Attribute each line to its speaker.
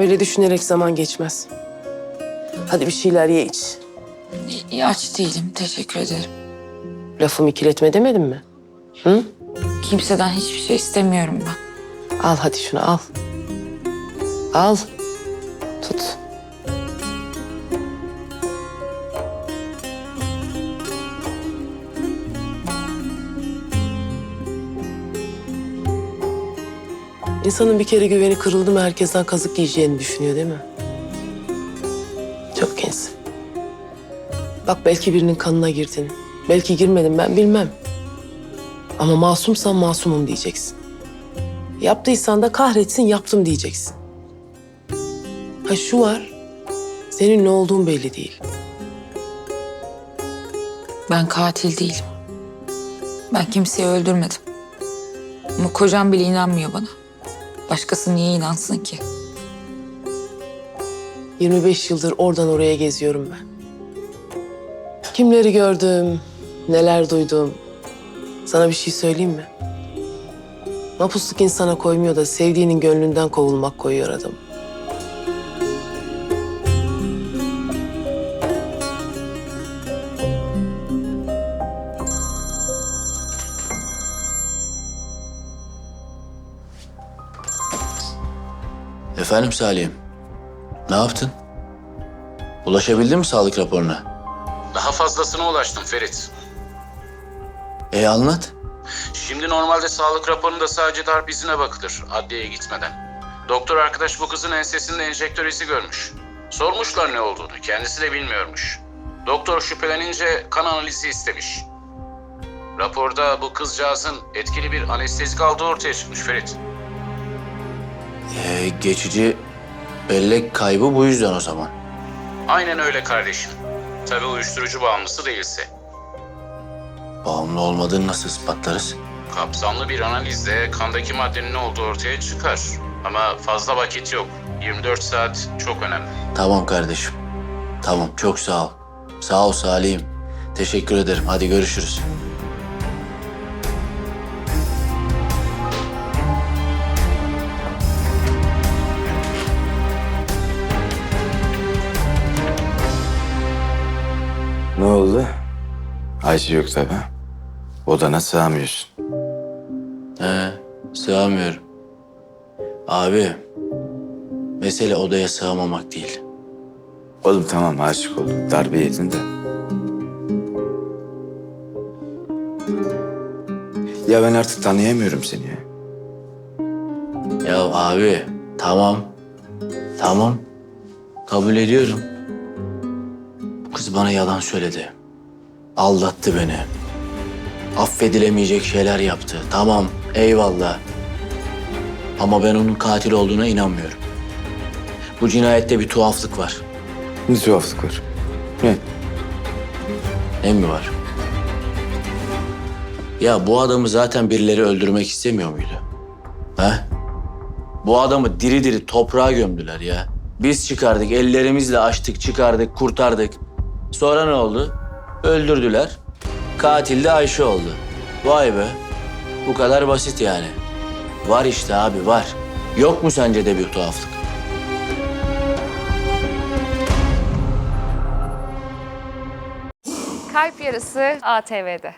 Speaker 1: Öyle düşünerek zaman geçmez. Hadi bir şeyler ye iç.
Speaker 2: İyi aç değilim. Teşekkür ederim.
Speaker 1: Lafımı ikiletme demedim mi? Hı?
Speaker 2: Kimseden hiçbir şey istemiyorum ben.
Speaker 1: Al hadi şunu al. Al. Tut. İnsanın bir kere güveni kırıldı mı herkesten kazık yiyeceğini düşünüyor değil mi? Çok gençsin. Bak belki birinin kanına girdin. Belki girmedin ben bilmem. Ama masumsan masumum diyeceksin. Yaptıysan da kahretsin yaptım diyeceksin. Ha şu var, senin ne olduğun belli değil.
Speaker 2: Ben katil değilim. Ben kimseyi öldürmedim. Ama kocam bile inanmıyor bana. Başkası niye inansın ki?
Speaker 1: 25 yıldır oradan oraya geziyorum ben. Kimleri gördüm, neler duydum. Sana bir şey söyleyeyim mi? Mapusluk insana koymuyor da sevdiğinin gönlünden kovulmak koyuyor adam.
Speaker 3: Efendim Salih'im. Ne yaptın? Ulaşabildin mi sağlık raporuna?
Speaker 4: Daha fazlasına ulaştım Ferit.
Speaker 3: E anlat.
Speaker 4: Şimdi normalde sağlık raporunda sadece darp izine bakılır adliyeye gitmeden. Doktor arkadaş bu kızın ensesinde enjektör izi görmüş. Sormuşlar ne olduğunu, kendisi de bilmiyormuş. Doktor şüphelenince kan analizi istemiş. Raporda bu kızcağızın etkili bir anestezik aldığı ortaya çıkmış Ferit.
Speaker 3: E, geçici bellek kaybı bu yüzden o zaman.
Speaker 4: Aynen öyle kardeşim. Tabii uyuşturucu bağımlısı değilse.
Speaker 3: Bağımlı olmadığını nasıl ispatlarız?
Speaker 4: Kapsamlı bir analizle kandaki maddenin ne olduğu ortaya çıkar. Ama fazla vakit yok. 24 saat çok önemli.
Speaker 3: Tamam kardeşim. Tamam çok sağ ol. Sağ ol Salih'im. Teşekkür ederim. Hadi görüşürüz.
Speaker 5: Oldu? Ayşe yok tabi. Odana sığamıyorsun.
Speaker 3: He, sığamıyorum. Abi, mesele odaya sığamamak değil.
Speaker 5: Oğlum tamam aşık oldum. Darbe yedin de. Ya ben artık tanıyamıyorum seni ya.
Speaker 3: Ya abi, tamam. Tamam. Kabul ediyorum. Kız bana yalan söyledi. Aldattı beni. Affedilemeyecek şeyler yaptı. Tamam, eyvallah. Ama ben onun katil olduğuna inanmıyorum. Bu cinayette bir tuhaflık var.
Speaker 5: Ne tuhaflık var? Ne?
Speaker 3: Ne mi var? Ya bu adamı zaten birileri öldürmek istemiyor muydu? Ha? Bu adamı diri diri toprağa gömdüler ya. Biz çıkardık, ellerimizle açtık, çıkardık, kurtardık. Sonra ne oldu? Öldürdüler. Katil de Ayşe oldu. Vay be. Bu kadar basit yani. Var işte abi var. Yok mu sence de bir tuhaflık?
Speaker 6: Kalp Yarısı ATV'de.